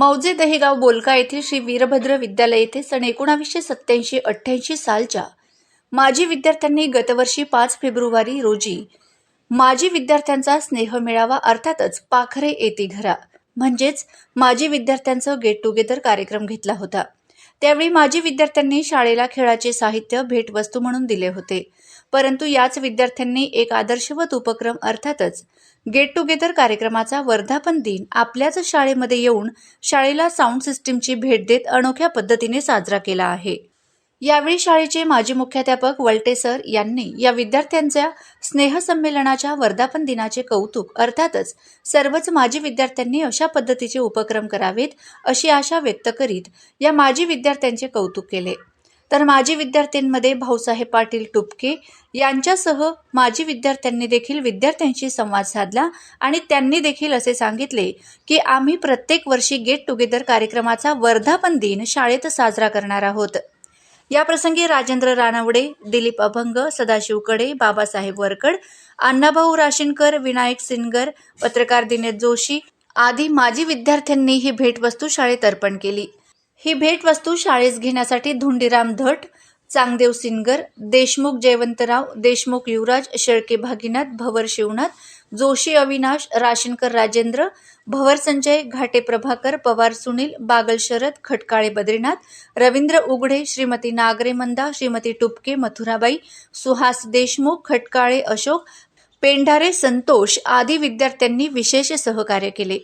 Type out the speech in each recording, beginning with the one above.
मौजे दहेगाव बोलका येथील श्री वीरभद्र विद्यालय येथे सन एकोणावीसशे सत्याऐंशी अठ्ठ्याऐंशी सालच्या माजी विद्यार्थ्यांनी गतवर्षी पाच फेब्रुवारी रोजी माजी विद्यार्थ्यांचा स्नेह मेळावा अर्थातच पाखरे येती घरा. म्हणजेच माजी विद्यार्थ्यांचं गेट टुगेदर कार्यक्रम घेतला होता. त्यावेळी माजी विद्यार्थ्यांनी शाळेला खेळाचे साहित्य भेटवस्तू म्हणून दिले होते. परंतु याच विद्यार्थ्यांनी एक आदर्शवत उपक्रम अर्थातच गेट टुगेदर कार्यक्रमाचा वर्धापन दिन आपल्याच शाळेमध्ये येऊन शाळेला साऊंड सिस्टीमची भेट देत अनोख्या पद्धतीने साजरा केला आहे. यावेळी शाळेचे माजी मुख्याध्यापक वल्टे सर यांनी या विद्यार्थ्यांच्या स्नेहसंमेलनाच्या वर्धापन दिनाचे कौतुक अर्थातच सर्वच माजी विद्यार्थ्यांनी अशा पद्धतीचे उपक्रम करावेत अशी आशा व्यक्त करीत या माजी विद्यार्थ्यांचे कौतुक केले. तर माजी विद्यार्थ्यांमध्ये भाऊसाहेब पाटील टुपके यांच्यासह माजी विद्यार्थ्यांनी देखील विद्यार्थ्यांशी संवाद साधला आणि त्यांनी देखील असे सांगितले की आम्ही प्रत्येक वर्षी गेट टुगेदर कार्यक्रमाचा वर्धापन दिन शाळेत साजरा करणार आहोत. याप्रसंगी राजेंद्र रानवडे दिलीप अभंग सदाशिवकडे बाबासाहेब वरकड अण्णाभाऊ राशीनकर विनायक सिनगर पत्रकार दिनेश जोशी आदी माजी विद्यार्थ्यांनी ही भेटवस्तू शाळेत अर्पण केली. ही भेटवस्तू शाळेस घेण्यासाठी धुंडीराम धट चांगदेव सिनगर देशमुख जयवंतराव देशमुख युवराज शेळके भागीनाथ भवर शिवनाथ जोशी अविनाश राशनकर राजेंद्र भवर संजय घाटे प्रभाकर पवार सुनील बागल शरद खटकाळे बद्रीनाथ रवींद्र उघडे श्रीमती नागरे मंदा श्रीमती टुपके मथुराबाई सुहास देशमुख खटकाळे अशोक पेंढारे संतोष आदी विद्यार्थ्यांनी विशेष सहकार्य केले.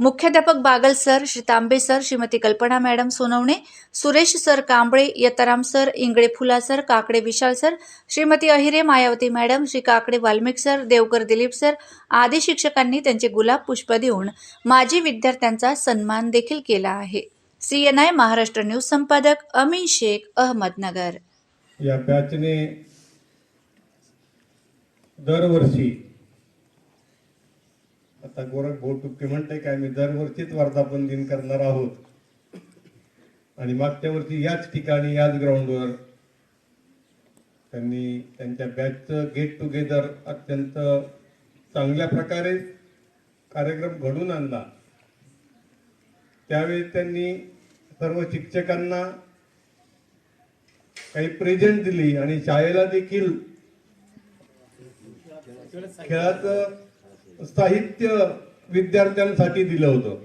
मुख्याध्यापक Bagal sir Shri Tambe sir Shrimati Kalpana madam Sonawane Suresh sir Kamble Yataram sir Ingale Phula sir Kakade Vishal sir Shrimati Ahire Mayawati madam Shri Kakade Valmik sir Devkar Dilip sir आदी शिक्षकांनी त्यांचे गुलाब पुष्प देऊन माजी विद्यार्थ्यांचा सन्मान देखील केला आहे. C N I Maharashtra news संपादक अमीन शेख अहमदनगर. या बॅचने दरवर्षी आता गोरख भाऊ म्हणते काय मी दरवर्षीच वर्धापन दिन करणार आहोत. आणि मागच्या वर्षी याच ठिकाणी याच ग्राउंडवर त्यांनी त्यांच्या बॅचचं गेट टुगेदर अत्यंत चांगल्या प्रकारे कार्यक्रम घडून आणला. त्यावेळी त्यांनी सर्व शिक्षकांना काही प्रेझेंट दिली आणि शाळेला देखील खेळाचं साहित्य विद्यार्थ्यांसाठी दिलं होतं.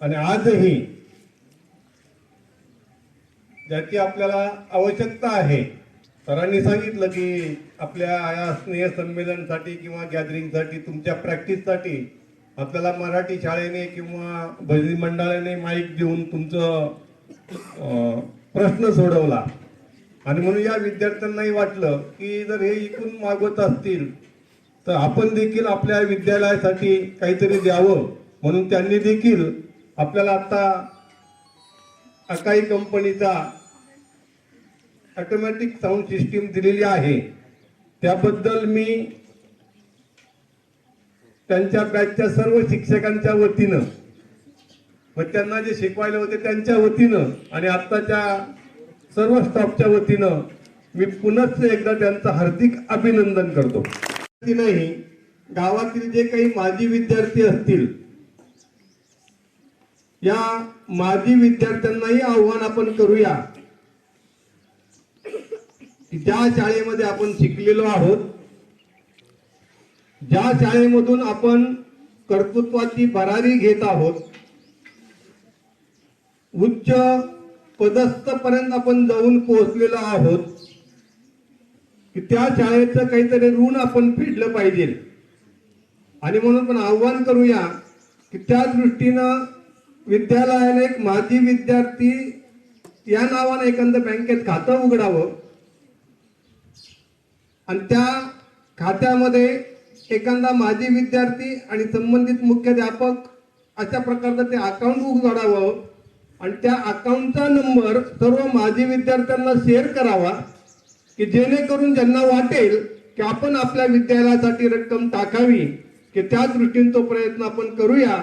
आणि आजही ज्याची आपल्याला आवश्यकता आहे सरांनी सांगितलं की आपल्या या स्नेह संमेलनसाठी किंवा गॅदरिंगसाठी तुमच्या प्रॅक्टिससाठी आपल्याला मराठी शाळेने किंवा भजनी मंडळाने माईक देऊन तुमचं प्रश्न सोडवला. आणि म्हणून या विद्यार्थ्यांनाही वाटलं की जर हे इकून मागवत असतील तर आपण देखील आपल्या विद्यालयासाठी काहीतरी द्यावं म्हणून त्यांनी देखील आपल्याला आता अकाई कंपनीचा ऑटोमॅटिक साऊंड सिस्टीम दिलेली आहे. त्याबद्दल मी त्यांच्या बॅचच्या सर्व शिक्षकांच्या वतीनं व त्यांना जे शिकवायला होते त्यांच्या वतीनं आणि आत्ताच्या सर्व स्टाफच्या वतीनं मी पुनश्च एकदा त्यांचं हार्दिक अभिनंदन करतो. नाही गावातील जे काही माजी विद्यार्थी असतील या माजी विद्यार्थ्यांनाही आव्हान आपण करूया. ज्या शाळेमध्ये आपण शिकलेलो आहोत ज्या शाळेमधून आपण कर्तृत्वाची भरारी घेत आहोत उच्च पदस्थपर्यंत आपण जाऊन पोहोचलेलो आहोत की त्या शाळेचं काहीतरी ऋण आपण फेडलं पाहिजे. आणि म्हणून पण आव्हान करूया की त्या दृष्टीनं विद्यालयाने एक माजी विद्यार्थी या नावानं एखादं बँकेत खातं उघडावं. आणि त्या खात्यामध्ये एखादा माजी विद्यार्थी आणि संबंधित मुख्याध्यापक अशा प्रकारचं ते अकाउंट उघडावं. आणि त्या अकाउंटचा नंबर सर्व माजी विद्यार्थ्यांना शेअर करावा. की जेणेकरून ज्यांना वाटेल की आपण आपल्या विद्यालयासाठी रक्कम टाकावी की त्या दृष्टीने तो प्रयत्न आपण करूया.